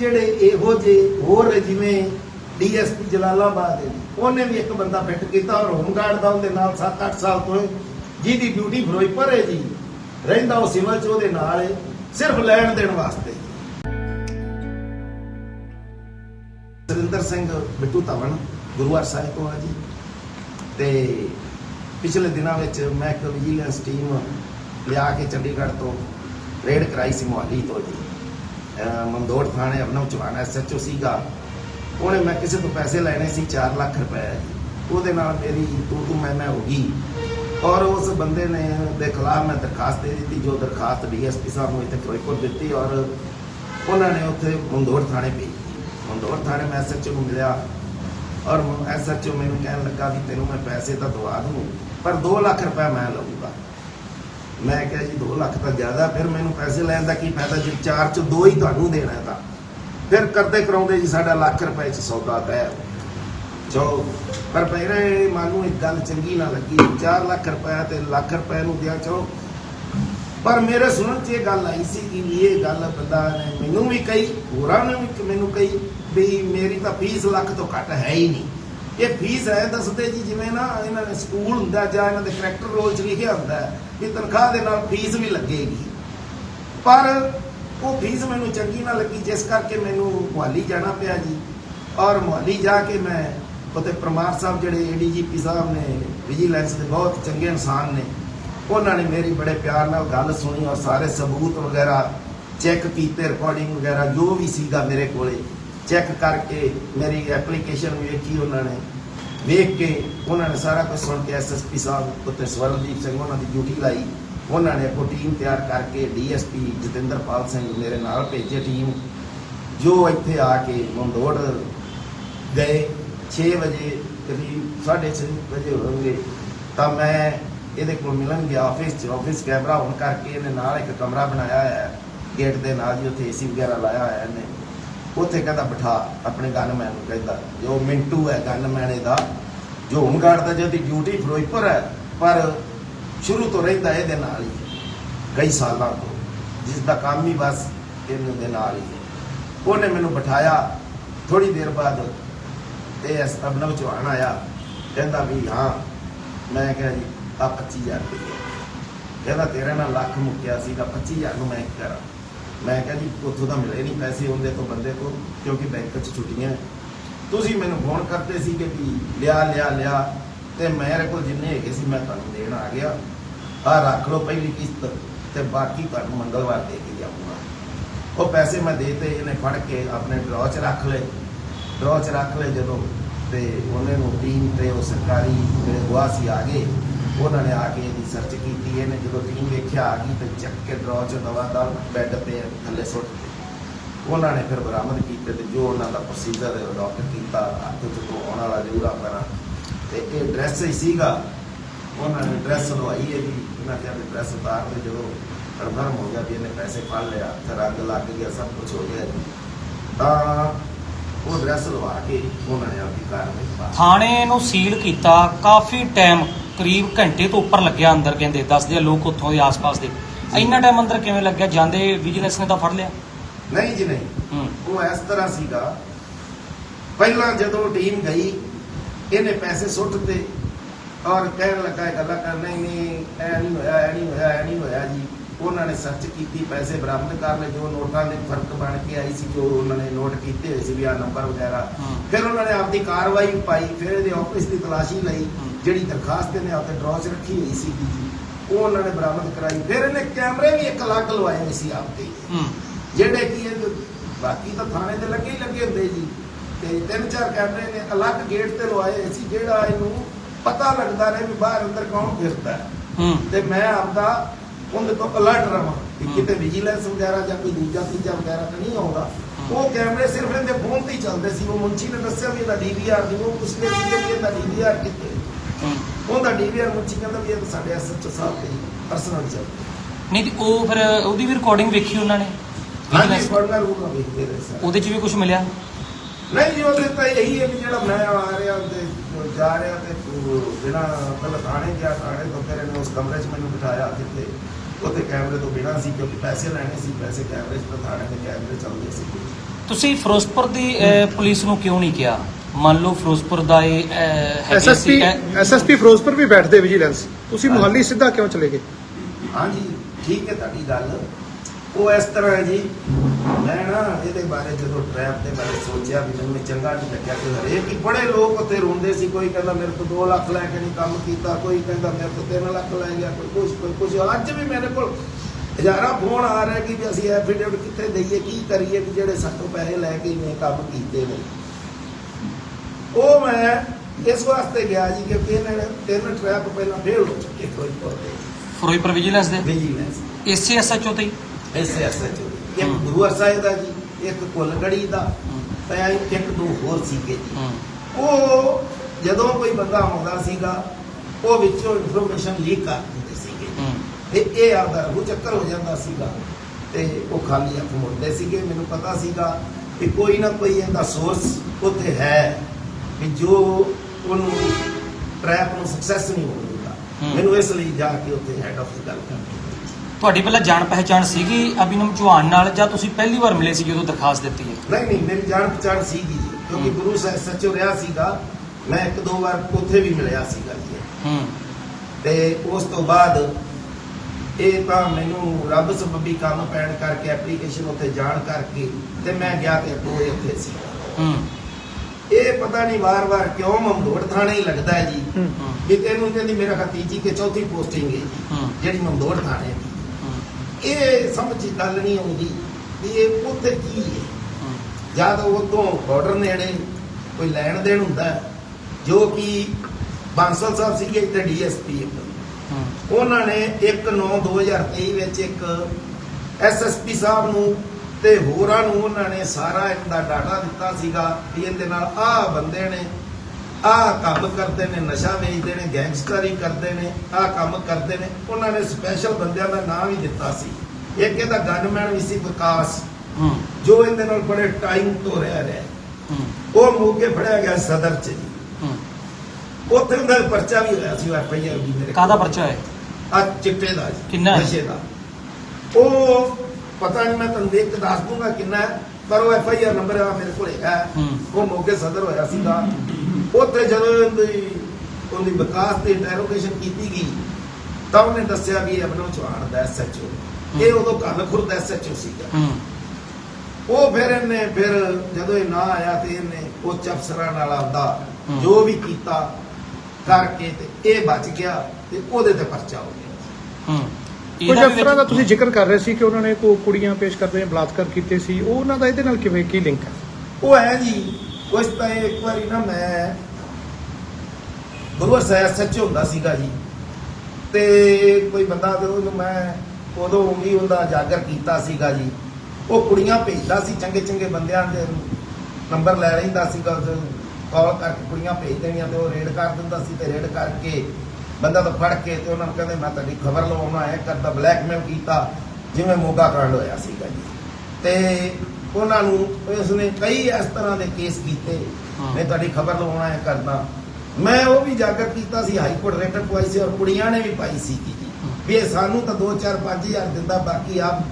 ਜਿਹੜੇ ਇਹੋ ਜਿਹੇ ਹੋਰ ਜਿਵੇਂ ਡੀਐਸਪੀ ਜਲਾਲਾਬਾਦ ਹੈ ਉਹਨੇ ਵੀ ਇੱਕ ਬੰਦਾ ਫਿੱਟ ਕੀਤਾ ਔਰ ਹੋਮਗਾਰਡ ਦਾ ਉਹਦੇ ਨਾਲ 7-8 ਸਾਲ ਤੋਂ ਜਿਹਦੀ ਡਿਊਟੀ ਫਿਰੋਜ਼ਪੁਰ ਹੈ ਜੀ। ਰਹਿੰਦਾ ਉਹ ਸਿਵਲ ਚ, ਉਹਦੇ ਨਾਲ ਹੈ। ਸਿਰਫ ਲੈਣ ਦੇਣ ਵਾਸਤੇ। ਸਰਿੰਦਰ ਸਿੰਘ ਬਿੱਟੂ ਧਵਨ ਗੁਰੂਵਾਰ ਸਾਹਿਬ ਤੋਂ ਆ ਜੀ। ਤੇ ਪਿਛਲੇ ਦਿਨਾਂ ਵਿੱਚ ਮੈਂ ਇੱਕ ਵਿਜੀਲੈਂਸ ਟੀਮ ਲਿਆ ਕੇ ਚੰਡੀਗੜ੍ਹ ਤੋਂ ਰੇਡ ਕਰਾਈ ਸੀ ਮੁਹਾਲੀ ਤੋਂ ਜੀ। ਮੰਦੋੜ ਥਾਣੇ ਅਬਨਵ ਚੌਹਾਨ ਐਸਐਚਓ ਸੀਗਾ। ਉਹਨੇ ਮੈਂ ਕਿਸੇ ਤੋਂ ਪੈਸੇ ਲੈਣੇ ਸੀ 4 ਲੱਖ ਰੁਪਏ। ਉਹਦੇ ਨਾਲ ਮੇਰੀ ਤੂੰ ਤੂੰ ਮੈਂ ਮੈਂ ਹੋ ਗਈ। ਔਰ ਉਸ ਬੰਦੇ ਨੇ ਦੇ ਖਿਲਾਫ ਮੈਂ ਦਰਖਾਸਤ ਦੇ ਦਿੱਤੀ, ਜੋ ਦਰਖਾਸਤ ਡੀਐਸਪੀ ਸਾਹਿਬ ਨੂੰ ਇੱਥੇ ਫਿਰੋਜ਼ਪੁਰ ਦਿੱਤੀ ਔਰ ਉਹਨਾਂ ਨੇ ਉੱਥੇ ਮੰਦੋੜ ਥਾਣੇ ਭੇਜੀ। ਮੰਦੋੜ ਥਾਣੇ ਮੈਂ ਐਸਐਚਓ ਨੂੰ ਮਿਲਿਆ ਔਰ ਐਸਐਚਓ ਮੈਨੂੰ ਕਹਿਣ ਲੱਗਾ ਕਿ ਤੈਨੂੰ ਮੈਂ ਪੈਸੇ ਤਾਂ ਦਵਾ ਦੂੰ, ਪਰ 2 ਲੱਖ ਰੁਪਏ ਮੈਂ ਲਵਾਂਗਾ ਮੈਂ ਕਿਹਾ ਜੀ 2 ਲੱਖ ਤਾਂ ਜ਼ਿਆਦਾ, ਫਿਰ ਮੈਨੂੰ ਪੈਸੇ ਲੈਣ ਦਾ ਕੀ ਫਾਇਦਾ? ਜੇ ਚਾਰ ਚ ਦੋ ਹੀ ਤੁਹਾਨੂੰ ਦੇਣਾ ਤਾਂ। ਫਿਰ ਕਰਦੇ ਕਰਾਉਂਦੇ ਜੀ, ਸਾਡਾ ਲੱਖ ਰੁਪਏ ਚ ਸੌਦਾ ਤੈਅ ਚਲੋ ਪਰ ਪਹਿਰੇ ਮਨ ਨੂੰ ਇੱਕ ਗੱਲ ਚੰਗੀ ਨਾ ਲੱਗੀ। 4 ਲੱਖ ਰੁਪਏ ਤੇ ਲੱਖ ਰੁਪਏ ਨੂੰ ਦਿਆ ਚਲੋ ਪਰ ਮੇਰੇ ਸੁਣਨ ਚ ਇਹ ਗੱਲ ਆਈ ਸੀ ਕਿ ਇਹ ਗੱਲ ਬੰਦਾ ਨੇ ਮੈਨੂੰ ਵੀ ਕਹੀ, ਹੋਰਾਂ ਨੇ ਵੀ ਮੈਨੂੰ ਕਹੀ, ਵੀ ਮੇਰੀ ਤਾਂ ਫੀਸ ਲੱਖ ਤੋਂ ਘੱਟ ਹੈ ਹੀ ਨਹੀਂ। ਇਹ ਫੀਸ ਹੈ ਦੱਸਦੇ ਜੀ, ਜਿਵੇਂ ਨਾ ਇਹਨਾਂ ਨੇ ਸਕੂਲ ਹੁੰਦਾ ਜਾਂ ਇਹਨਾਂ ਦੇ ਕਰੈਕਟਰ ਰੋਲ ਚ ਲਿਖਿਆ ਹੁੰਦਾ ਕਿ ਤਨਖਾਹ ਦੇ ਨਾਲ ਫੀਸ ਵੀ ਲੱਗੇਗੀ। ਪਰ ਉਹ ਫੀਸ ਮੈਨੂੰ ਚੰਗੀ ਨਾ ਲੱਗੀ, ਜਿਸ ਕਰਕੇ ਮੈਨੂੰ ਮੁਹਾਲੀ ਜਾਣਾ ਪਿਆ ਜੀ। ਔਰ ਮੁਹਾਲੀ ਜਾ ਕੇ ਮੈਂ ਉੱਥੇ ਪ੍ਰਮਾਰ ਸਾਹਿਬ ਜਿਹੜੇ ਏਡੀਜੀਪੀ ਸਾਹਿਬ ਨੇ ਵਿਜੀਲੈਂਸ ਦੇ ਬਹੁਤ ਚੰਗੇ ਇਨਸਾਨ ਨੇ, ਉਹਨਾਂ ਨੇ ਮੇਰੀ ਬੜੇ ਪਿਆਰ ਨਾਲ ਗੱਲ ਸੁਣੀ ਔਰ ਸਾਰੇ ਸਬੂਤ ਵਗੈਰਾ ਚੈੱਕ ਕੀਤੇ ਰਿਕਾਰਡਿੰਗ ਵਗੈਰਾ, ਜੋ ਵੀ ਸੀਗਾ ਮੇਰੇ ਕੋਲੇ। ਚੈੱਕ ਕਰਕੇ ਮੇਰੀ ਐਪਲੀਕੇਸ਼ਨ ਵੇਖੀ ਉਹਨਾਂ ਨੇ। ਵੇਖ ਕੇ ਉਹਨਾਂ ਨੇ ਸਾਰਾ ਕੁਝ ਸੁਣ ਕੇ ਐਸਐਸਪੀ ਸਾਹਿਬ ਉੱਤੇ ਸਵਰਨਦੀਪ ਸਿੰਘ ਉਹਨਾਂ ਦੀ ਡਿਊਟੀ ਲਾਈ। ਉਹਨਾਂ ਨੇ ਆਪਣੀ ਟੀਮ ਤਿਆਰ ਕਰਕੇ ਡੀਐਸਪੀ ਜਤਿੰਦਰਪਾਲ ਸਿੰਘ ਮੇਰੇ ਨਾਲ ਭੇਜੇ ਟੀਮ। ਜੋ ਇੱਥੇ ਆ ਕੇ ਮੰਦੋੜ ਗਏ 6 ਵਜੇ ਕਰੀਬ 6:30 ਵਜੇ ਹੋਣਗੇ। ਤਾਂ ਮੈਂ ਇਹਦੇ ਕੋਲ ਮਿਲਣ ਗਿਆ ਆਫਿਸ 'ਚ। ਆਫਿਸ ਕੈਮਰਾ ਔਨ ਕਰਕੇ ਇਹਨੇ ਨਾਲ ਇੱਕ ਕਮਰਾ ਬਣਾਇਆ ਹੋਇਆ ਹੈ। ਗੇਟ ਦੇ ਨਾਲ ਜੀ ਉੱਥੇ ਏਸੀ ਵਗੈਰਾ ਲਾਇਆ ਹੋਇਆ ਇਹਨੇ। ਉੱਥੇ ਕਹਿੰਦਾ ਬਿਠਾ, ਆਪਣੇ ਗਨਮੈਨ ਨੂੰ ਕਹਿੰਦਾ। ਜੋ ਮਿੰਟੂ ਹੈ ਗਨਮੈਨ ਇਹਦਾ। ਜੋ ਹੋਮਗਾਰਡ ਦਾ ਜਿਹਦੀ ਡਿਊਟੀ ਫਿਰੋਜ਼ਪੁਰ ਹੈ, ਪਰ ਸ਼ੁਰੂ ਤੋਂ ਰਹਿੰਦਾ ਇਹਦੇ ਨਾਲ ਹੀ। ਕਈ ਸਾਲਾਂ ਤੋਂ। ਜਿਸ ਦਾ ਕੰਮ ਹੀ ਬਸ ਇਹਨੂੰ ਦੇ ਨਾਲ ਹੀ। ਉਹਨੇ ਮੈਨੂੰ ਬਿਠਾਇਆ। ਥੋੜੀ ਦੇਰ ਬਾਅਦ ਤੇ ਇਸ ਅਬਨਵ ਚੌਹਾਨ ਆਇਆ। ਕਹਿੰਦਾ ਵੀ ਹਾਂ, ਮੈਂ ਕਿਹਾ ਜੀ ਆ 25000 ਰੁਪਏ ਕਹਿੰਦਾ ਤੇਰੇ ਨਾਲ ਲੱਖ ਮੁੱਕਿਆ ਸੀਗਾ 25000 ਨੂੰ ਮੈਂ ਕਰਾਂ। ਮੈਂ ਕਿਹਾ ਜੀ, ਉੱਥੋਂ ਤਾਂ ਮਿਲੇ ਨਹੀਂ ਪੈਸੇ ਉਹਦੇ ਤੋਂ, ਬੰਦੇ ਤੋਂ, ਕਿਉਂਕਿ ਬੈਂਕ 'ਚ ਛੁੱਟੀਆਂ ਤੁਸੀਂ ਮੈਨੂੰ ਫੋਨ ਕਰਦੇ ਸੀ ਕਿ ਵੀ ਲਿਆ ਲਿਆ ਲਿਆ, ਤੇ ਮੇਰੇ ਕੋਲ ਜਿੰਨੇ ਹੈਗੇ ਸੀ, ਮੈਂ ਤੁਹਾਨੂੰ ਦੇਣ ਆ ਗਿਆ। ਆ ਰੱਖ ਲਓ ਪਹਿਲੀ ਕਿਸ਼ਤ, ਤੇ ਬਾਕੀ ਤੁਹਾਨੂੰ ਮੰਗਲਵਾਰ ਦੇ ਕੇ ਜਾਊਂਗਾ। ਉਹ ਪੈਸੇ ਮੈਂ ਦੇਤੇ ਇਹਨੇ ਫੜ ਕੇ ਆਪਣੇ ਡਰਾਅ 'ਚ ਰੱਖ ਲਏ। ਡਰਾਅ 'ਚ ਰੱਖ ਲਏ ਜਦੋਂ, ਤੇ ਉਹਨੇ ਨੂੰ ਟੀਮ ਤੇ ਉਹ ਸਰਕਾਰੀ ਜਿਹੜੇ ਗਵਾਹ ਸੀ ਆ ਗਏ। ਉਹਨਾਂ ਨੇ ਆ ਕੇ ਇਹਦੀ ਸਰਚ ਕੀਤੀ, ਇਹਨੇ ਜਦੋਂ ਟੀਮ ਵੇਖਿਆ, ਆ ਗਈ ਤੇ ਚੱਕ ਕੇ ਡਰਾਅ 'ਚ ਦਵਾ ਦਾ ਬੈੱਡ ਤੇ ਥੱਲੇ ਸੁੱਟ ਦਿੱਤੇ। ਉਹਨਾਂ ਨੇ ਫਿਰ ਬਰਾਮਦ ਕੀਤੇ ਤੇ ਜੋ ਉਹਨਾਂ ਦਾ ਪ੍ਰੋਸੀਜਰ ਹੈ ਡਾਕਟਰ ਕੀਤਾ ਹੱਥ ਤੋਂ ਆਉਣ ਵਾਲਾ ਜ਼ਰੂਰ ਆਪਣਾ ਤੇ ਇਹ ਡਰੈਸ ਹੀ ਸੀਗਾ। ਉਹਨਾਂ ਨੇ ਡਰੈਸ ਲਵਾਈ ਹੈ ਉਹਨਾਂ ਕਿਹਾ ਵੀ ਡਰੈਸ ਉਤਾਰ ਦੇ, ਜਦੋਂ ਕਨਫਰਮ ਹੋ ਗਿਆ ਵੀ ਇਹਨੇ ਪੈਸੇ ਫੜ ਲਿਆ ਤੇ ਰੰਗ ਲੱਗ ਗਿਆ, ਸਭ ਕੁਝ ਹੋ ਗਿਆ ਤਾਂ ਉਹ ਡਰੈਸ ਲਵਾ ਕੇ ਉਹਨਾਂ ਨੇ ਆਪਣੀ ਕਾਰਵਾਈ ਥਾਣੇ ਨੂੰ ਸੀਲ ਕੀਤਾ, ਕਾਫੀ ਟਾਈਮ ਕਰੀਬ ਘੰਟੇ ਤੋਂ ਉੱਪਰ ਲੱਗਿਆ ਅੰਦਰ ਕਹਿੰਦੇ ਦੱਸਦੇ ਆ ਲੋਕ ਉੱਥੋਂ ਦੇ ਆਸ-ਪਾਸ ਦੇ। ਇੰਨਾ ਟਾਈਮ ਅੰਦਰ ਕਿਵੇਂ ਲੱਗਿਆ? ਜਾਂਦੇ ਵਿਜੀਲੈਂਸ ਨੇ ਤਾਂ ਫੜ ਲਿਆ। ਨਹੀਂ ਜੀ ਨਹੀਂ। ਹੂੰ। ਉਹ ਇਸ ਤਰ੍ਹਾਂ ਸੀਗਾ। ਪਹਿਲਾਂ ਜਦੋਂ ਟੀਮ ਗਈ ਇਹਨੇ ਪੈਸੇ ਸੁੱਟ ਤੇ ਔਰ ਕਹਿਣ ਲੱਗਾ ਇਹ ਗੱਲਾਂ ਕਰ ਨਹੀਂ ਨਹੀਂ ਐ ਨਹੀਂ ਹੋਇਆ ਐ ਨਹੀਂ ਹੋਇਆ ਐ ਨਹੀਂ ਹੋਇਆ ਜੀ। ਉਹਨਾਂ ਨੇ ਸਰਚ ਕੀਤੀ ਪੈਸੇ ਬਰਾਮਦ ਕਰ ਲਏ ਜੋ ਨੋਟਾਂ ਦੇ ਫ਼ਰਕ ਬਣ ਕੇ ਆਈ ਸੀ ਜੋ ਉਹਨਾਂ ਨੇ ਨੋਟ ਕੀਤੇ ਹੋਏ ਸੀ ਵੀ ਆ ਨੰਬਰ ਵਗੈਰਾ। ਹੂੰ। ਫਿਰ ਉਹਨਾਂ ਨੇ ਆਪਦੀ ਕਾਰਵਾਈ ਪਾਈ ਫਿਰ ਇਹਦੇ ਆਫਿਸ ਦੀ ਤਲਾਸ਼ੀ ਲਈ। ਹੂੰ। ਜਿਹੜੀ ਦਰਖਾਸਤ ਇਹਨੇ ਆਪਦੇ ਡਰਾਅ 'ਚ ਰੱਖੀ ਹੋਈ ਸੀ ਜੀ ਉਹ ਉਹਨਾਂ ਨੇ ਬਰਾਮਦ ਕਰਾਈ। ਫਿਰ ਇਹਨੇ ਕੈਮਰੇ ਵੀ ਇੱਕ ਲੱਖ ਲਵਾਏ ਹੋਏ ਸੀ ਆਪਦੇ। ਹੂੰ। ਜਿਹੜੇ ਕੀ ਇਹ ਬਾਕੀ ਤਾਂ ਥਾਣੇ ਤੇ ਲੱਗੇ ਹੀ ਲੱਗੇ ਹੁੰਦੇ ਜੀ। ਤੇ ਤਿੰਨ ਚਾਰ ਕੈਮਰੇ ਨੇ ਅਲੱਗ ਗੇਟ ਤੇ ਲਵਾਏ ਸੀ ਜਿਹੜਾ ਇਹਨੂੰ ਪਤਾ ਲੱਗਦਾ ਰਹੇ ਵੀ ਬਾਹਰ ਅੰਦਰ ਕੌਣ ਫਿਰਦਾ। ਹੈ। ਤੇ ਮੈਂ ਆਪਦਾ ਉਹਦੇ ਤੋਂ ਅਲਰਟ ਰਵਾਂ ਕਿ। ਕਿਤੇ ਵਿਜੀਲੈਂਸ ਵਗੈਰਾ ਜਾਂ ਕੋਈ ਦੂਜਾ ਤੀਜਾ ਵਗੈਰਾ ਤਾਂ ਨਹੀਂ ਆਉਂਦਾ। ਉਹ ਕੈਮਰੇ ਸਿਰਫ ਇਹਦੇ ਫੋਨ ਤੇ ਹੀ ਚੱਲਦੇ ਸੀ। ਉਹ ਮੁੰਚੀ ਨੇ ਦੱਸਿਆ ਵੀ ਇਹਦਾ ਡੀਵੀਆਰ ਦੀ ਉਹ ਪੁੱਛਦੇ ਸੀ ਕਿ ਇਹਦਾ ਡੀਵੀਆਰ ਕਿੱਥੇ? ਹੂੰ ਉਹਦਾ ਡੀਵੀਆਰ ਮੁੰਚੀ ਕਹਿੰਦਾ ਵੀ ਇਹ ਤਾਂ ਸਾਡੇ ਐਸਐਚਓ ਸਾਹਿਬ ਦੇ ਪਰਸਨਲ ਚੱਲਦਾ ਨਹੀਂ ਤੇ ਉਹ ਫਿਰ ਉਹਦੀ ਵੀ ਰਿਕਾਰਡਿੰਗ ਵੇਖੀ ਉਹਨਾਂ ਨੇ? ਹਾਂਜੀ ਫੜਨਾ ਰੂਲ ਵੇਖਦੇ ਰਹੇ ਸਰ। ਉਹਦੇ 'ਚ ਵੀ ਕੁਝ ਮਿਲਿਆ? ਨਹੀਂ ਜੀ ਉਹਦੇ ਤਾਂ ਇਹੀ ਹੈ ਵੀ ਜਿਹੜਾ ਮੈਂ ਆ ਰਿਹਾ ਤੇ ਜਾ ਰਿਹਾ ਤੇ ਬਿਨਾ ਪਹਿਲਾਂ ਥਾਣੇ ਗਿਆ ਥਾਣੇ ਤੋਂ ਫਿਰ ਇਹਨੇ ਉਸ ਕਮਰੇ 'ਚ ਮੈਨੂੰ ਬਿਠਾਇਆ ਜਿੱਥੇ ਉੱਥੇ ਕੈਮਰੇ ਤੋਂ ਬਿਨਾਂ ਸੀ ਕਿਉਂਕਿ ਪੈਸੇ ਲੈਣੇ ਸੀ ਪੈਸੇ ਕੈਮਰੇ 'ਚ ਤਾਂ ਥਾਣੇ ਦੇ ਕੈਮਰੇ ਚੱਲਦੇ ਸੀ। ਤੁਸੀਂ ਫਿਰੋਜ਼ਪੁਰ ਦੀ ਪੁਲਿਸ ਨੂੰ ਕਿਉਂ ਨਹੀਂ ਕਿਹਾ? ਮੰਨ ਲਓ ਫਿਰੋਜ਼ਪੁਰ ਦਾ ਇਹ ਅਹ, ਹੈਗੇ ਐਸਐਸਪੀ ਸੀ, ਐਸਐਸਪੀ ਫਿਰੋਜ਼ਪੁਰ ਵੀ ਬੈਠਦੇ ਵਿਜੀਲੈਂਸ ਤੁਸੀਂ ਮੁਹਾਲੀ ਸਿੱਧਾ ਕਿਉਂ ਚਲੇ ਗਏ? ਹਾਂਜੀ ਠੀਕ ਹੈ ਤੁਹਾਡੀ ਗੱਲ। ਉਹ ਇਸ ਤਰ੍ਹਾਂ ਹੈ ਜੀ ਮੈਂ ਨਾ ਇਹਦੇ ਬਾਰੇ ਜਦੋਂ ਟ੍ਰੈਪ ਦੇ ਬਾਰੇ ਸੋਚਿਆ ਵੀ ਮੈਨੂੰ ਇਹ ਚੰਗਾ ਨਹੀਂ ਲੱਗਿਆ ਕਿ ਹਰੇਕ ਹੀ ਬੜੇ ਲੋਕ ਉੱਥੇ ਰੋਂਦੇ ਸੀ। ਕੋਈ ਕਹਿੰਦਾ ਮੇਰੇ ਤੋਂ 2 ਲੱਖ ਲੈ ਕੇ ਨਹੀਂ ਕੰਮ ਕੀਤਾ ਕੋਈ ਕਹਿੰਦਾ ਮੇਰੇ ਤੋਂ 3 ਲੱਖ ਲੈ ਗਿਆ ਕੋਈ ਕੁਛ ਕੋਈ ਕੁਛ। ਅੱਜ ਵੀ ਮੇਰੇ ਕੋਲ ਹਜ਼ਾਰਾਂ ਫੋਨ ਆ ਰਹੇ ਕਿ ਵੀ ਅਸੀਂ ਐਫੀਡੇਵਿਟ ਕਿੱਥੇ ਦਈਏ ਕੀ ਕਰੀਏ ਵੀ ਜਿਹੜੇ ਸਾਤੋਂ ਪੈਸੇ ਲੈ ਕੇ ਨੇ ਕੰਮ ਕੀਤੇ ਨੇ। ਉਹ ਮੈਂ ਇਸ ਵਾਸਤੇ ਗਿਆ ਜੀ ਕਿ ਤਿੰਨ ਤਿੰਨ ਟ੍ਰੈਪ ਪਹਿਲਾਂ ਫੇਲ ਹੋ ਚੁੱਕੇ ਕੋਈ ਪੌਦੇ ਫਿਰੋਜ਼ਪੁਰ ਵਿਜੀਲੈਂਸ ਦੇ? ਵਿਜੀਲੈਂਸ ਇਸੇ ਐਸਐਚਓ ਤੇ? ਐਸੇ ਐਸਐਚਓ ਇੱਕ ਹਮ। ਗੁਰੂਵਰ ਸਾਹਿਬ ਦਾ ਜੀ ਇੱਕ ਕੁਲਗੜੀ ਦਾ। ਤੇ ਇੱਕ ਦੋ ਹੋਰ ਸੀਗੇ ਜੀ। ਉਹ ਜਦੋਂ ਕੋਈ ਬੰਦਾ ਆਉਂਦਾ ਸੀਗਾ ਉਹ ਵਿੱਚੋਂ ਇਨਫੋਰਮੇਸ਼ਨ ਲੀਕ ਕਰ ਦਿੰਦੇ ਸੀਗੇ। ਤੇ ਇਹ ਆਪਦਾ ਰਹੂ ਚੱਕਰ ਹੋ ਜਾਂਦਾ ਸੀਗਾ। ਤੇ ਉਹ ਖਾਲੀ ਹੱਥ ਮੁੜਦੇ ਸੀਗੇ। ਮੈਨੂੰ ਪਤਾ ਸੀਗਾ ਕਿ ਕੋਈ ਨਾ ਕੋਈ ਇਹਦਾ ਸੋਰਸ ਉੱਥੇ ਹੈ। ਕਿ ਜੋ ਉਹਨੂੰ ਟ੍ਰੈਪ ਨੂੰ ਸਕਸੈਸ ਨਹੀਂ ਹੋਣ ਹਮ। ਮੈਨੂੰ ਇਸ ਲਈ ਜਾ ਕੇ ਉੱਥੇ ਹੈਡ ਆਫ ਦੀ ਗੱਲ ਕਰਨੀ ਤੁਹਾਡੀ ਪਹਿਲਾਂ ਜਾਣ ਪਹਿਚਾਣ ਸੀਗੀ ਅਭਿਨਵ ਚੌਹਾਨ ਨਾਲ ਜਾਂ ਤੁਸੀਂ ਪਹਿਲੀ ਵਾਰ ਮਿਲੇ ਸੀ ਜਦੋਂ ਦਰਖਾਸਤ ਦਿੱਤੀ ਹੈ? ਨਹੀਂ ਨਹੀਂ ਮੇਰੀ ਜਾਣ ਪਛਾਣ ਸੀਗੀ ਜੀ ਕਿਉਂਕਿ। ਗੁਰੂ ਸਾਹਿਬ ਸੱਚੋ ਰਿਹਾ ਸੀਗਾ। ਮੈਂ ਇੱਕ ਦੋ ਵਾਰ ਉੱਥੇ ਵੀ ਮਿਲਿਆ ਸੀਗਾ ਜੀ ਹੂੰ। ਤੇ ਉਸ ਤੋਂ ਬਾਅਦ ਇਹ ਤਾਂ ਮੈਨੂੰ ਰੱਬ ਸਬੱਬੀ ਕੰਮ ਪੈਣ ਕਰਕੇ ਐਪਲੀਕੇਸ਼ਨ ਉੱਥੇ ਜਾਣ ਕਰਕੇ ਤੇ ਮੈਂ ਗਿਆ ਤੇ ਇਹ ਉੱਥੇ ਸੀ। ਹੂੰ। ਇਹ ਪਤਾ ਨਹੀਂ ਵਾਰ-ਵਾਰ ਕਿਉਂ ਮਮਦੋੜ ਥਾਣੇ ਹੀ ਲੱਗਦਾ ਹੈ ਜੀ। ਵੀ ਤੈਨੂੰ ਕਹਿੰਦੀ ਮੇਰਾ ਖਾ ਤੀਜੀ ਕਿ ਚੌਥੀ ਪੋਸਟਿੰਗ ਹੈ ਜੀ, ਜਿਹੜੀ ਮਮਦੋੜ ਥਾਣੇ ਦੀ ਇਹ ਸਮਝ ਗੱਲ ਨਹੀਂ ਆਉਂਦੀ ਵੀ ਇਹ ਉੱਥੇ ਕੀ ਹੈ। ਜਦ ਉਦੋਂ ਬਾਰਡਰ ਨੇੜੇ ਕੋਈ ਲੈਣ ਦੇਣ ਹੁੰਦਾ ਜੋ ਕਿ ਬਾਂਸਲ ਸਾਹਿਬ ਸੀਗੇ ਇੱਥੇ ਡੀਐਸਪੀ ਉਹਨਾਂ ਨੇ 1/9/2023 ਵਿੱਚ ਇੱਕ ਐਸਐਸਪੀ ਸਾਹਿਬ ਨੂੰ ਤੇ ਹੋਰਾਂ ਨੂੰ ਉਹਨਾਂ ਨੇ ਸਾਰਾ ਇਹਦਾ ਡਾਟਾ ਦਿੱਤਾ ਸੀਗਾ ਵੀ ਇਹਦੇ ਨਾਲ ਆਹ ਬੰਦੇ ਨੇ ਆਹ ਕੰਮ ਕਰਦੇ ਨੇ ਨਸ਼ਾ ਵੇਚਦੇ ਨੇ ਗੈਂਗਸਟਰੀ ਕਰਦੇ ਨੇ ਆਹ ਕੰਮ ਕਰਦੇ ਨੇ। ਉਹਨਾਂ ਨੇ ਸਪੈਸ਼ਲ ਬੰਦਿਆਂ ਦਾ ਨਾਮ ਹੀ ਦਿੱਤਾ ਸੀ। ਇੱਕ ਇਹਦਾ ਗਨਮੈਨ ਵੀ ਸੀ ਵਿਕਾਸ ਜੋ ਇਹਦੇ ਨਾਲ ਬੜੇ ਟਾਈਮ ਤੋਂ ਰਹਿ ਰਿਹਾ। ਉਹ ਮੌਕੇ ਫੜਿਆ ਗਿਆ ਸਦਰ ਚ। ਉੱਥੇ ਉਹਦਾ ਪਰਚਾ ਵੀ ਹੋਇਆ ਸੀ ਐਫ ਆਈ ਆਰ ਵੀ ਮੇਰੇ ਕਾਹਦਾ ਪਰਚਾ ਹੈ? ਆ ਚਿੱਟੇ ਦਾ ਜੀ ਕਿੰਨਾ ਹੈ? ਨਸ਼ੇ ਦਾ। ਉਹ ਪਤਾ ਨਹੀਂ ਮੈਂ ਤੁਹਾਨੂੰ ਦੇਖ ਕੇ ਦੱਸ ਦੂੰਗਾ ਕਿੰਨਾ ਹੈ, ਪਰ ਉਹ ਐਫ ਆਈ ਆਰ ਨੰਬਰ ਆ ਮੇਰੇ ਕੋਲ ਹੈਗਾ। ਉਹ ਮੌਕੇ ਸਦਰ ਹੋਇਆ ਸੀਗਾ। ਉੱਥੇ ਜਦੋਂ ਉਹਦੀ ਉਹਦੀ ਵਿਕਾਸ ਦੀ ਇੰਟਰੋਗੇਸ਼ਨ ਕੀਤੀ ਗਈ ਤਾਂ ਉਹਨੇ ਦੱਸਿਆ ਵੀ ਇਹ ਅਬਨੋ ਚੌਹਾਨ ਦਾ ਐਸਐਚਓ ਇਹ ਉਦੋਂ ਕੱਲ ਖੁਰਦ ਐਸਐਚਓ ਸੀਗਾ। ਉਹ ਫਿਰ ਇਹਨੇ ਫਿਰ ਜਦੋਂ ਇਹ ਨਾ ਆਇਆ ਤੇ ਇਹਨੇ ਉੱਚ ਅਫਸਰਾਂ ਨਾਲ ਹਮ। ਜੋ ਵੀ ਕੀਤਾ ਕਰਕੇ ਤੇ ਇਹ ਬਚ ਗਿਆ ਤੇ ਉਹਦੇ ਤੇ ਪਰਚਾ ਹੋ ਗਿਆ। ਹੂੰ। ਕੁਝ ਅਫਸਰਾਂ ਦਾ ਤੁਸੀਂ ਜ਼ਿਕਰ ਕਰ ਰਹੇ ਸੀ ਕਿ ਉਹਨਾਂ ਨੇ ਕੋ ਕੁੜੀਆਂ ਪੇਸ਼ ਕਰਦੇ ਬਲਾਤਕਾਰ ਕੀਤੇ ਸੀ। ਉਹ ਉਹਨਾਂ ਦਾ ਇਹਦੇ ਨਾਲ ਕਿਵੇਂ ਕੀ ਲਿੰਕ ਹੈ? ਉਹ ਹੈ ਜੀ ਕੁਛ ਤਾਂ ਇਹ ਇੱਕ ਵਾਰੀ ਨਾ ਮੈਂ ਗੁਰੂਵਰ ਸਾਹਿਬ ਸੱਚ ਹੁੰਦਾ ਸੀਗਾ ਜੀ। ਤੇ ਕੋਈ ਬੰਦਾ ਤੇ ਉਹਨੂੰ ਮੈਂ ਉਦੋਂ ਵੀ ਉਹਦਾ ਜਾਗਰ ਕੀਤਾ ਸੀਗਾ ਜੀ। ਉਹ ਕੁੜੀਆਂ ਭੇਜਦਾ ਸੀ ਚੰਗੇ ਚੰਗੇ ਬੰਦਿਆਂ ਦੇ ਨੰਬਰ ਲੈ ਲੈਂਦਾ ਸੀਗਾ ਕਾਲ ਕਰਕੇ ਕੁੜੀਆਂ ਭੇਜ ਦੇਣੀਆਂ ਤੇ ਉਹ ਰੇਡ ਕਰ ਦਿੰਦਾ ਸੀ ਤੇ ਰੇਡ ਕਰਕੇ ਬੰਦਾ ਤਾਂ ਫੜ ਕੇ ਤੇ ਉਹਨਾਂ ਨੂੰ ਕਹਿੰਦੇ ਮੈਂ ਤੁਹਾਡੀ ਖਬਰ ਲਵਾਉਣਾ ਹੈ ਕਰਦਾ ਬਲੈਕਮੇਲ ਕੀਤਾ। ਜਿਵੇਂ ਮੋਗਾ ਕਾਂਡ ਹੋਇਆ ਸੀਗਾ ਜੀ। ਤੇ ਉਹਨਾਂ ਨੂੰ ਉਸਨੇ ਕਈ ਇਸ ਤਰ੍ਹਾਂ ਦੇ ਕੇਸ ਕੀਤੇ। ਮੈਂ ਤੁਹਾਡੀ ਖਬਰ ਲਵਾਉਣਾ ਹੈ ਕਰਦਾ ਮੈਂ ਉਹ ਵੀ ਜਾਗਰ ਕੀਤਾ ਸੀ ਹਾਈ ਕੋਰਟ ਰੇਟਰ ਪਵਾਈ ਸੀ ਔਰ ਕੁੜੀਆਂ ਨੇ ਵੀ ਪਾਈ ਸੀ ਜੀ। ਵੀ ਇਹ ਸਾਨੂੰ ਤਾਂ 2 4 5000 ਦਿੰਦਾ ਬਾਕੀ ਆਪ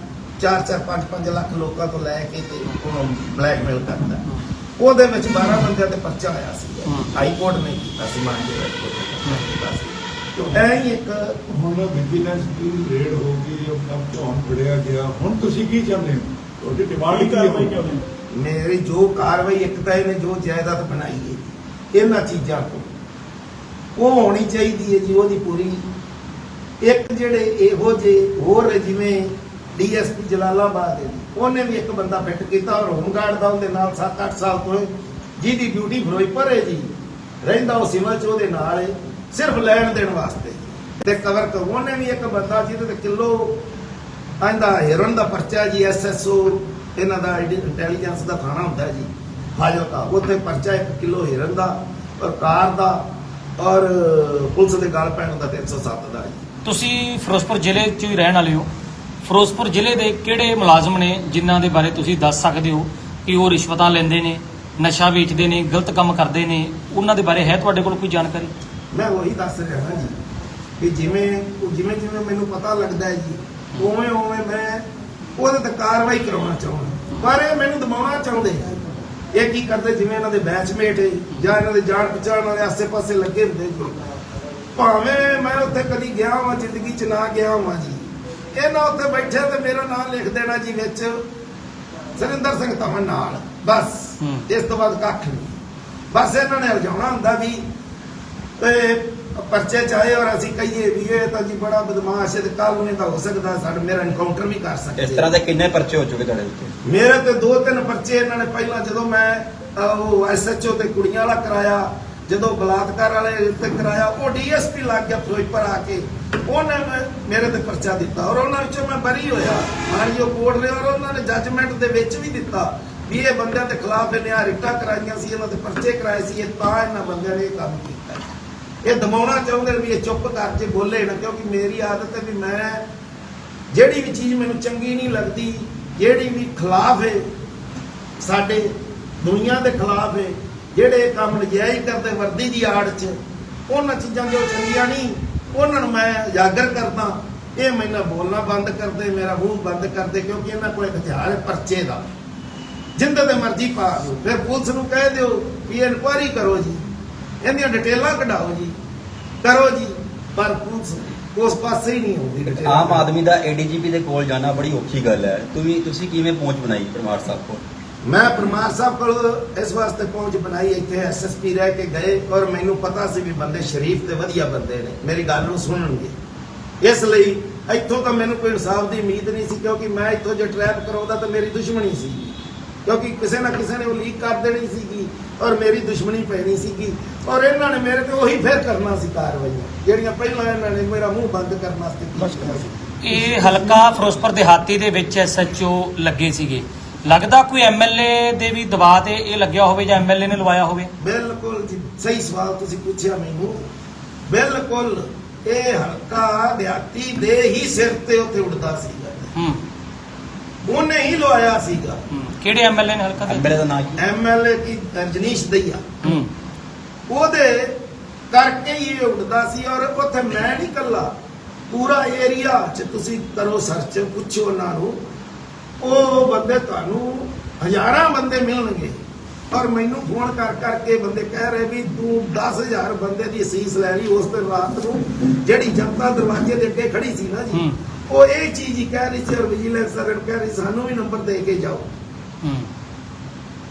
4 4 5 5 ਲੱਖ ਲੋਕਾਂ ਤੋਂ ਲੈ ਕੇ ਤੇ ਉਹਨੂੰ ਬਲੈਕਮੇਲ ਕਰਦਾ। ਉਹਦੇ ਵਿੱਚ 12 ਬੰਦਿਆਂ ਤੇ ਪਰਚਾ ਆਇਆ ਸੀ। ਹਾਈ ਕੋਰਟ ਨੇ ਕੀਤਾ ਸੀ ਮਾਨਜੇ ਹਾਈ ਕੋਰਟ ਨੇ ਕੀਤਾ ਸੀ। ਐ ਇੱਕ ਹੁਣ ਵਿਜੀਲੈਂਸ ਦੀ ਰੇਡ ਹੋ ਗਈ ਆਪਣਾ ਝੌਨ ਫੜਿਆ ਗਿਆ। ਹੁਣ ਤੁਸੀਂ ਕੀ ਚਾਹੁੰਦੇ ਹੋ? ਤੁਹਾਡੀ ਡਿਮਾਂਡ ਕੀ ਹੈ ਮੇਰੀ ਜੋ ਕਾਰਵਾਈ ਇੱਕ ਤਾਂ ਇਹਨੇ ਜੋ ਜਾਇਦਾਦ ਬਣਾਈ ਹੈ ਇਹਨਾਂ ਚੀਜ਼ਾਂ ਤੋਂ ਉਹ ਹੋਣੀ ਚਾਹੀਦੀ ਹੈ ਜੀ ਉਹਦੀ ਪੂਰੀ। ਇੱਕ ਜਿਹੜੇ ਇਹੋ ਜਿਹੇ ਹੋਰ ਜਿਵੇਂ ਡੀਐਸਪੀ ਜਲਾਲਾਬਾਦ ਹੈ ਜੀ, ਉਹਨੇ ਵੀ ਇੱਕ ਬੰਦਾ ਫਿੱਟ ਕੀਤਾ ਔਰ ਹੋਮਗਾਰਡ ਦਾ ਉਹਦੇ ਨਾਲ 7-8 ਸਾਲ ਤੋਂ ਹੈ, ਜਿਹਦੀ ਡਿਊਟੀ ਫਿਰੋਜ਼ਪੁਰ ਹੈ ਜੀ ਰਹਿੰਦਾ ਉਹ ਸਿਵਲ ਚ ਉਹਦੇ ਨਾਲ ਹੈ। ਸਿਰਫ ਲੈਣ ਦੇਣ ਵਾਸਤੇ। ਤੇ ਕਵਰ ਕਰ। ਉਹਨੇ ਵੀ ਇੱਕ ਬੰਦਾ ਜਿਹਦੇ ਤੇ ਕਿਲੋ ਆਂਦਾ ਹਿਰਨ ਦਾ ਪਰਚਾ ਜੀ ਐਸਐਸਓ ਇਹਨਾਂ ਦਾ ਇੰਟੈਲੀਜੈਂਸ ਦਾ ਥਾਣਾ ਹੁੰਦਾ ਜੀ ਫਾਜ਼ਿਲਕਾ ਉੱਥੇ ਪਰਚਾ 1 ਕਿਲੋ ਹਿਰਨ ਦਾ ਔਰ ਕਾਰ ਦਾ ਔਰ ਪੁਲਿਸ ਦੇ ਗਲ ਪੈਣ ਦਾ 307 ਦਾ ਜੀ। ਤੁਸੀਂ ਫਿਰੋਜ਼ਪੁਰ ਜ਼ਿਲ੍ਹੇ 'ਚ ਹੀ ਰਹਿਣ ਵਾਲੇ ਹੋ। ਫਿਰੋਜ਼ਪੁਰ ਜ਼ਿਲ੍ਹੇ ਦੇ ਕਿਹੜੇ ਮੁਲਾਜ਼ਮ ਨੇ ਜਿਨ੍ਹਾਂ ਦੇ ਬਾਰੇ ਤੁਸੀਂ ਦੱਸ ਸਕਦੇ ਹੋ ਕਿ ਉਹ ਰਿਸ਼ਵਤਾਂ ਲੈਂਦੇ ਨੇ, ਨਸ਼ਾ ਵੇਚਦੇ ਨੇ, ਗਲਤ ਕੰਮ ਕਰਦੇ ਨੇ? ਉਹਨਾਂ ਦੇ ਬਾਰੇ ਹੈ ਤੁਹਾਡੇ ਕੋਲ ਕੋਈ ਜਾਣਕਾਰੀ? ਮੈਂ ਉਹੀ ਦੱਸ ਰਿਹਾ ਹਾਂ ਜੀ ਕਿ ਜਿਵੇਂ ਜਿਵੇਂ ਜਿਵੇਂ ਮੈਨੂੰ ਪਤਾ ਲੱਗਦਾ ਹੈ ਜੀ ਉਵੇਂ ਉਵੇਂ ਮੈਂ ਉਹਦੇ ਤੇ ਕਾਰਵਾਈ ਕਰਾਉਣਾ ਚਾਹੁੰਦਾ ਪਰ ਇਹ ਮੈਨੂੰ ਦਬਾਉਣਾ ਚਾਹੁੰਦੇ ਆ। ਇਹ ਕੀ ਕਰਦੇ ਜਿਵੇਂ ਇਹਨਾਂ ਦੇ ਬੈਚਮੇਟ ਜਾਂ ਇਹਨਾਂ ਦੇ ਜਾਣ ਪਛਾਣ ਵਾਲੇ ਆਸੇ-ਪਾਸੇ ਲੱਗੇ ਹੁੰਦੇ ਜੀ। ਭਾਵੇਂ ਮੈਂ ਉੱਥੇ ਕਦੀ ਗਿਆ ਹਾਂ ਜ਼ਿੰਦਗੀ 'ਚ ਨਾ ਗਿਆ ਹਾਂ ਜੀ। ਇਹਨਾਂ ਉੱਥੇ ਬੈਠੇ ਤੇ ਮੇਰਾ ਨਾਮ ਲਿਖ ਦੇਣਾ ਜੀ ਵਿੱਚ ਸਰਿੰਦਰ ਸਿੰਘ ਧਵਨ ਨਾਲ। ਬਸ। ਇਸ ਤੋਂ ਬਾਅਦ ਕੱਖ ਨਹੀਂ। ਬਸ ਇਹਨਾਂ ਨੇ ਅਲਝਾਉਣਾ ਹੁੰਦਾ ਵੀ ਤੇ ਪਰਚੇ ਚਾਹੇ ਔਰ ਅਸੀਂ ਕਹੀਏ ਵੀ ਇਹ ਤਾਂ ਜੀ ਬੜਾ ਬਦਮਾਸ਼ ਹੈ ਤੇ ਕੱਲ ਨੂੰ ਇਹਦਾ ਹੋ ਸਕਦਾ ਸਾਡਾ ਮੇਰਾ ਐਨਕਾਊਂਟਰ ਵੀ ਕਰ ਸਕਦੇ ਇਸ ਤਰ੍ਹਾਂ ਦੇ ਕਿੰਨੇ ਪਰਚੇ ਹੋ ਚੁੱਕੇ ਤੁਹਾਡੇ ਉੱਤੇ? ਮੇਰੇ ਤੇ ਦੋ ਤਿੰਨ ਪਰਚੇ ਇਹਨਾਂ ਨੇ ਪਹਿਲਾਂ ਜਦੋਂ ਮੈਂ ਉਹ ਐਸਐਚਓ ਤੇ ਕੁੜੀਆਂ ਵਾਲਾ ਕਰਾਇਆ ਜਦੋਂ ਬਲਾਤਕਾਰ ਵਾਲੇ ਤੇ ਕਰਾਇਆ ਉਹ ਡੀਐਸਪੀ ਲੱਗ ਗਿਆ ਫਿਰੋਜ਼ਪੁਰ ਆ ਕੇ। ਉਹਨੇ ਮੇਰੇ ਤੇ ਪਰਚਾ ਦਿੱਤਾ ਔਰ ਉਹਨਾਂ ਵਿੱਚੋਂ ਮੈਂ ਬਰੀ ਹੋਇਆ। ਮਾਨਯੋਗ ਕੋਰਟ ਨੇ ਔਰ ਉਹਨਾਂ ਨੇ ਜੱਜਮੈਂਟ ਦੇ ਵਿੱਚ ਵੀ ਦਿੱਤਾ ਵੀ ਇਹ ਬੰਦਿਆਂ ਦੇ ਖਿਲਾਫ ਇਹਨੇ ਆ ਰਿਟਾਂ ਕਰਾਈਆਂ ਸੀ ਇਹਨਾਂ ਦੇ ਪਰਚੇ ਕਰਾਏ ਸੀ ਇਹ ਤਾਂ ਇਹਨਾਂ ਬੰਦਿਆਂ ਨੇ ਇਹ ਕੰਮ ਕੀਤਾ। ਇਹ ਦਮਾਉਣਾ ਚਾਹੁੰਦੇ ਨੇ ਵੀ ਇਹ ਚੁੱਪ ਕਰ ਜੇ, ਬੋਲੇ ਨਾ, ਕਿਉਂਕਿ ਮੇਰੀ ਆਦਤ ਹੈ ਵੀ ਮੈਂ ਜਿਹੜੀ ਵੀ ਚੀਜ਼ ਮੈਨੂੰ ਚੰਗੀ ਨਹੀਂ ਲੱਗਦੀ, ਜਿਹੜੀ ਵੀ ਖਿਲਾਫ ਹੈ, ਸਾਡੇ ਦੁਨੀਆ ਦੇ ਖਿਲਾਫ ਹੈ, ਜਿਹੜੇ ਕੰਮ ਨਜਾਇਜ਼ ਕਰਦੇ, ਵਰਦੀ ਦੀ ਆੜ 'ਚ, ਉਹਨਾਂ ਚੀਜ਼ਾਂ ਜੋ ਚੰਗੀਆਂ ਨਹੀਂ, ਉਹਨਾਂ ਨੂੰ ਮੈਂ ਉਜਾਗਰ ਕਰਦਾ, ਇਹ ਮੈਨਾਂ ਬੋਲਣਾ ਬੰਦ ਕਰਦੇ ਮੇਰਾ ਮੂੰਹ ਬੰਦ ਕਰਦੇ ਕਿਉਂਕਿ ਇਹਨਾਂ ਕੋਲ ਇੱਕ ਹਥਿਆਰ ਹੈ ਪਰਚੇ ਦਾ। ਜਿੰਦੇ ਤੇ ਮਰਜ਼ੀ ਪਾ ਦਿਓ, ਫਿਰ ਪੁਲਿਸ ਨੂੰ ਕਹਿ ਦਿਓ ਵੀ ਇਨਕੁਆਰੀ ਕਰੋ ਜੀ। ਇਹਦੀਆਂ ਡਿਟੇਲਾਂ ਕਢਾਓ ਜੀ ਕਰੋ ਜੀ ਪਰ ਪੁਲਿਸ ਉਸ ਪਾਸੇ ਹੀ ਨਹੀਂ ਹੁੰਦੀ ਡਿਟੇਲਾਂ ਆਮ ਆਦਮੀ ਦਾ ਏਡੀਜੀਪੀ ਦੇ ਕੋਲ ਜਾਣਾ ਬੜੀ ਔਖੀ ਗੱਲ ਹੈ। ਤੁਸੀਂ ਤੁਸੀਂ ਕਿਵੇਂ ਪਹੁੰਚ ਬਣਾਈ ਪਰਮਾਰ ਸਾਹਿਬ ਕੋਲ? ਮੈਂ ਪਰਮਾਰ ਸਾਹਿਬ ਕੋਲ ਇਸ ਵਾਸਤੇ ਪਹੁੰਚ ਬਣਾਈ ਇੱਥੇ ਐਸਐਸਪੀ ਰਹਿ ਕੇ ਗਏ ਔਰ ਮੈਨੂੰ ਪਤਾ ਸੀ ਵੀ ਬੰਦੇ ਸ਼ਰੀਫ ਤੇ ਵਧੀਆ ਬੰਦੇ ਨੇ ਮੇਰੀ ਗੱਲ ਨੂੰ ਸੁਣਨਗੇ। ਇਸ ਲਈ ਇੱਥੋਂ ਤਾਂ ਮੈਨੂੰ ਕੋਈ ਇਨਸਾਫ ਦੀ ਉਮੀਦ ਨਹੀਂ ਸੀ ਕਿਉਂਕਿ ਮੈਂ ਇੱਥੋਂ ਜੇ ਟਰੈਪ ਕਰਾਉਂਦਾ ਤਾਂ ਮੇਰੀ ਦੁਸ਼ਮਣੀ ਸੀ। ਕਿਉਂਕਿ ਕਿਸੇ ਨਾ ਕਿਸੇ ਨੇ ਉਹ ਲੀਕ ਕਰ ਦੇਣੀ ਸੀਗੀ ਔਰ ਮੇਰੀ ਦੁਸ਼ਮਣੀ ਪੈਣੀ ਸੀਗੀ। ਔਰ ਇਹਨਾਂ ਨੇ ਮੇਰੇ ਤੇ ਉਹੀ ਫੇਰ ਕਰਨਾ ਸੀ ਕਾਰਵਾਈਆਂ ਜਿਹੜੀਆਂ ਪਹਿਲਾਂ ਇਹਨਾਂ ਨੇ ਮੇਰਾ ਮੂੰਹ ਬੰਦ ਕਰਨ ਵਾਸਤੇ ਕੀਤੀਆਂ ਸੀ ਇਹ ਹਲਕਾ ਫਿਰੋਜ਼ਪੁਰ ਦਿਹਾਤੀ ਦੇ ਵਿੱਚ ਐਸਐਚਓ ਲੱਗੇ ਸੀਗੇ। ਲੱਗਦਾ ਕੋਈ ਐਮਐਲਏ ਦੇ ਵੀ ਦਬਾਅ ਤੇ ਇਹ ਲੱਗਿਆ ਹੋਵੇ ਜਾਂ ਐਮਐਲਏ ਨੇ ਲਵਾਇਆ ਹੋਵੇ? ਬਿਲਕੁਲ ਜੀ ਸਹੀ ਸਵਾਲ ਤੁਸੀਂ ਪੁੱਛਿਆ ਮੈਨੂੰ। ਬਿਲਕੁਲ ਇਹ ਹਲਕਾ ਦਿਹਾਤੀ ਦੇ ਹੀ ਸਿਰ ਤੇ ਉੱਥੇ ਉੱਡਦਾ ਸੀਗਾ। ਹੂੰ। ਉਹਨੇ ਹੀ ਲਵਾਇਆ ਸੀਗਾ। ਹੂੰ। ਕਿਹੜੇ ਐਮਐਲਏ ਨੇ ਹਲਕਾ ਦੇ ਐਮਐਲਏ ਦਾ ਨਾਂ ਕੀ? ਐਮਐਲਏ ਕੀ? ਰਜਨੀਸ਼ ਦਈਆ। ਹੂੰ। ਉਹਦੇ ਕਰਕੇ ਹੀ ਇਹ ਉੱਡਦਾ ਸੀ ਔਰ ਉੱਥੇ ਮੈਂ ਨਹੀਂ ਕੱਲਾ ਪੂਰਾ ਏਰੀਆ 'ਚ ਤੁਸੀਂ ਕਰੋ ਸਰਚ ਪੁੱਛੋ ਉਹਨਾਂ ਨੂੰ। ਉਹ ਬੰਦੇ ਤੁਹਾਨੂੰ ਹਜ਼ਾਰਾਂ ਬੰਦੇ ਮਿਲਣਗੇ। ਔਰ ਮੈਨੂੰ ਫੋਨ ਕਰ ਕਰਕੇ ਬੰਦੇ ਕਹਿ ਰਹੇ ਵੀ ਤੂੰ 10000 ਬੰਦੇ ਦੀ ਅਸੀਸ ਲੈ ਲਈ ਉਸ ਦਿਨ ਰਾਤ ਨੂੰ। ਜਿਹੜੀ ਜਨਤਾ ਦਰਵਾਜ਼ੇ ਦੇ ਅੱਗੇ ਖੜੀ ਸੀ ਨਾ ਜੀ। ਹੂੰ। ਉਹ ਇਹ ਚੀਜ਼ ਹੀ ਕਹਿ ਰਹੀ ਸੀ ਔਰ ਵਿਜੀਲੈਂਸ ਸਰ ਕਹਿ ਰਹੀ ਸਾਨੂੰ ਵੀ ਨੰਬਰ ਦੇ ਕੇ ਜਾਓ।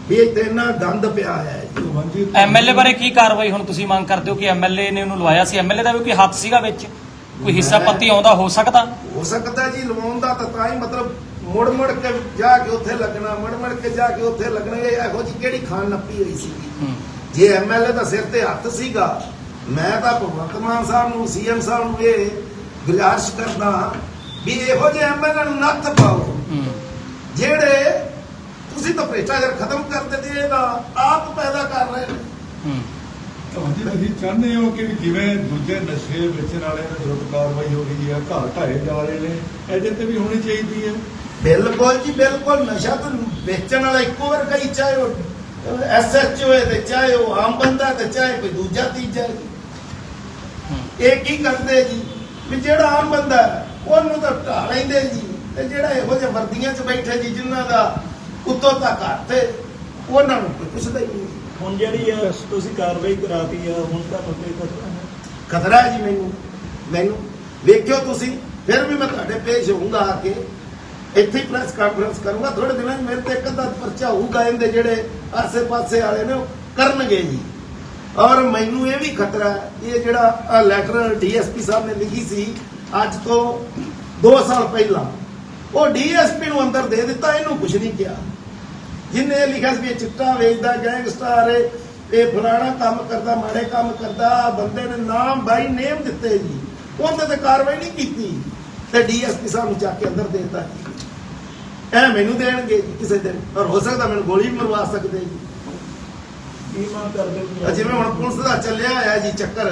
ਵੀ ਇੱਥੇ ਇੰਨਾ ਗੰਦ ਪਿਆ ਹੈ ਐਮਐਲਏ ਬਾਰੇ ਕੀ ਕਾਰਵਾਈ ਹੁਣ ਤੁਸੀਂ ਮੰਗ ਕਰਦੇ ਹੋ ਕਿ ਐਮਐਲਏ ਨੇ ਉਹਨੂੰ ਲਵਾਇਆ ਸੀ? ਐਮਐਲਏ ਦਾ ਵੀ ਕੋਈ ਹੱਥ ਸੀਗਾ ਵਿੱਚ? ਕੋਈ ਹਿੱਸਾ ਪੱਤੀ ਆਉਂਦਾ ਹੋ ਸਕਦਾ? ਹੋ ਸਕਦਾ ਜੀ ਲਵਾਉਣ ਦਾ ਤਾਂ ਤਾਂ ਹੀ ਮਤਲਬ ਮੁੜ ਮੁੜ ਕੇ ਜਾ ਕੇ ਉੱਥੇ ਲੱਗਣਾ ਮੁੜ ਮੁੜ ਕੇ ਜਾ ਕੇ ਉੱਥੇ ਲੱਗਣਾ ਇਹ ਜੀ ਕਿਹੜੀ ਖਾਨ ਨੱਪੀ ਹੋਈ ਸੀ? ਜੇ ਐਮਐਲਏ ਦਾ ਸਿਰ ਤੇ ਹੱਥ ਸੀਗਾ ਮੈਂ ਤਾਂ ਭਗਵੰਤ ਮਾਨ ਸਾਹਿਬ ਨੂੰ ਸੀਐਮ ਸਾਹਿਬ ਨੂੰ ਇਹ ਗੁਜ਼ਾਰਿਸ਼ ਕਰਦਾ ਵੀ ਇਹੋ ਜਿਹੇ ਐਮਐਲਏ ਨੂੰ ਨੱਥ ਪਾਓ। ਜਿਹੜੇ ਤੁਸੀਂ ਤਾਂ ਭ੍ਰਿਸ਼ਟਾਚਾਰ ਖਤਮ ਕਰ ਦਿੱਤੇ ਇਹਦਾ ਆਪ ਪੈਦਾ ਕਰ ਰਹੇ ਨੇ। ਹਾਂਜੀ ਤੁਸੀਂ ਚਾਹੁੰਦੇ ਹੋ ਕਿ ਜਿਵੇਂ ਦੂਜੇ ਨਸ਼ੇ ਵੇਚਣ ਵਾਲੇ ਨੇ ਵਿਰੁੱਧ ਕਾਰਵਾਈ ਹੋ ਰਹੀ ਹੈ ਘਰ ਢਾਏ ਜਾ ਰਹੇ ਨੇ ਇਹਦੇ ਤੇ ਵੀ ਹੋਣੀ ਚਾਹੀਦੀ ਹੈ। ਬਿਲਕੁਲ ਜੀ ਬਿਲਕੁਲ। ਨਸ਼ਾ ਤਾਂ ਵੇਚਣ ਵਾਲਾ ਇੱਕੋ ਵਰਗਾ ਹੀ ਚਾਹੇ ਉਹ ਐਸਐਚਓ ਹੈ ਤੇ ਚਾਹੇ ਉਹ ਆਮ ਬੰਦਾ ਤੇ ਚਾਹੇ ਕੋਈ ਦੂਜਾ ਤੀਜਾ ਇਹ ਕੀ ਕਰਦੇ ਜੀ? ਵੀ ਜਿਹੜਾ ਆਮ ਬੰਦਾ ਹੈ, ਉਹਨੂੰ ਤਾਂ ਢਾ ਲੈਂਦੇ ਜੀ। ਤੇ ਜਿਹੜਾ ਇਹੋ ਜਿਹੇ ਵਰਦੀਆਂ 'ਚ ਬੈਠੇ ਜੀ ਜਿਨ੍ਹਾਂ ਦਾ ਉੱਤੋਂ ਤੱਕ ਹੱਥ ਹੈ, ਉਹਨਾਂ ਨੂੰ ਕੋਈ ਪੁੱਛਦਾ ਹੀ ਨਹੀਂ। ਹੁਣ ਜਿਹੜੀ ਆ ਤੁਸੀਂ ਕਾਰਵਾਈ ਕਰਾਤੀ ਆ ਹੁਣ ਤੁਹਾਨੂੰ ਕੋਈ ਖਤਰਾ ਹੈ ਖਤਰਾ ਹੈ ਜੀ ਮੈਨੂੰ। ਮੈਨੂੰ। ਵੇਖਿਓ ਤੁਸੀਂ ਫਿਰ ਵੀ ਮੈਂ ਤੁਹਾਡੇ ਪੇਸ਼ ਹੋਊਂਗਾ ਆ ਕੇ। ਇੱਥੇ ਪ੍ਰੈਸ ਕਾਨਫਰੰਸ ਕਰੂੰਗਾ। ਥੋੜੇ ਦਿਨਾਂ ਮੇਰੇ ਤੇ ਇੱਕ ਅੱਧਾ ਪਰਚਾ ਹੋਊਗਾ ਇਹਦੇ ਜਿਹੜੇ ਆਸੇ-ਪਾਸੇ ਵਾਲੇ ਨੇ ਕਰਨਗੇ ਜੀ। ਔਰ ਮੈਨੂੰ ਇਹ ਵੀ ਖਤਰਾ ਹੈ ਇਹ ਜਿਹੜਾ ਲੈਟਰ ਡੀਐਸਪੀ ਸਾਹਿਬ ਨੇ ਲਿਖੀ ਸੀ ਅੱਜ ਤੋਂ 2 ਸਾਲ ਪਹਿਲਾਂ ਉਹ ਡੀਐਸਪੀ ਨੂੰ ਅੰਦਰ ਦੇ ਦਿੱਤਾ ਇਹਨੂੰ ਕੁਝ ਨਹੀਂ ਕਿਹਾ। ਜਿੰਨੇ ਲਿਖਿਆ ਸੀ ਚਿੱਟਾ ਵੇਚਦਾ ਗੈਂਗਸਟਰ ਹੈ ਇਹ ਫਲਾਣਾ ਕੰਮ ਕਰਦਾ ਮਾੜੇ ਕੰਮ ਕਰਦਾ ਬੰਦੇ ਨੇ ਨਾਮ ਬਾਈ ਨੇਮ ਦਿੱਤੇ ਜੀ। ਉਹਦੇ ਤੇ ਕਾਰਵਾਈ ਨਹੀਂ ਕੀਤੀ। ਤੇ ਡੀਐਸਪੀ ਸਾਹਿਬ ਨੂੰ ਚੱਕ ਕੇ ਅੰਦਰ ਦੇ ਦਿੱਤਾ ਐ ਮੈਨੂੰ ਦੇਣਗੇ ਕਿਸੇ ਦਿਨ ਔਰ ਹੋ ਸਕਦਾ ਮੈਨੂੰ ਗੋਲੀ ਵੀ ਮਰਵਾ ਸਕਦੇ ਜੀ। ਕੀ ਮੰਗ ਕਰਦੇ ਹੋ? ਆ ਜਿਵੇਂ ਹੁਣ ਪੁਲਿਸ ਦਾ ਚੱਲਿਆ ਹੋਇਆ ਜੀ ਚੱਕਰ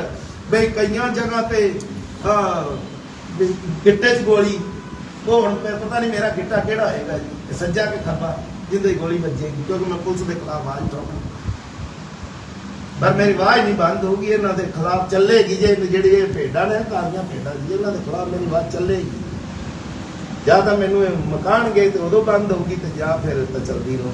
ਬਈ ਕਈਆਂ ਜਗ੍ਹਾ ਤੇ ਆ ਗਿੱਟੇ 'ਚ ਗੋਲੀ। ਉਹ ਹੁਣ ਪ- ਪਤਾ ਨਹੀਂ ਮੇਰਾ ਗਿੱਟਾ ਕਿਹੜਾ ਹੋਏਗਾ ਜੀ। ਇਹ ਸੱਜਾ ਕਿ ਖੱਬਾ ਜਿੰਦੇ ਗੋਲੀ ਵੱਜੇਗੀ, ਕਿਉਂਕਿ ਮੈਂ ਪੁਲਿਸ ਦੇ ਖਿਲਾਫ ਆਵਾਜ਼ ਉਠਾਉਣਾ ਪਰ ਮੇਰੀ ਆਵਾਜ਼ ਨਹੀਂ ਬੰਦ ਹੋਊਗੀ ਇਹਨਾਂ ਦੇ ਖਿਲਾਫ ਚੱਲੇਗੀ ਜੇ ਜਿਹੜੀ ਇਹ ਭੇਡਾਂ ਨੇ ਕਾਰੀਆਂ ਭੇਡਾਂ ਜੀ, ਇਹਨਾਂ ਦੇ ਖਿਲਾਫ ਮੇਰੀ ਆਵਾਜ਼ ਚੱਲੇਗੀ। ਜਾਂ ਤਾਂ ਮੈਨੂੰ ਇਹ ਮਕਾਨ ਗਏ ਤੇ ਉਦੋਂ ਬੰਦ ਹੋਊਗੀ ਤੇ ਜਾਂ ਫਿਰ ਤਾਂ ਚੱਲਦੀ ਰਹੂ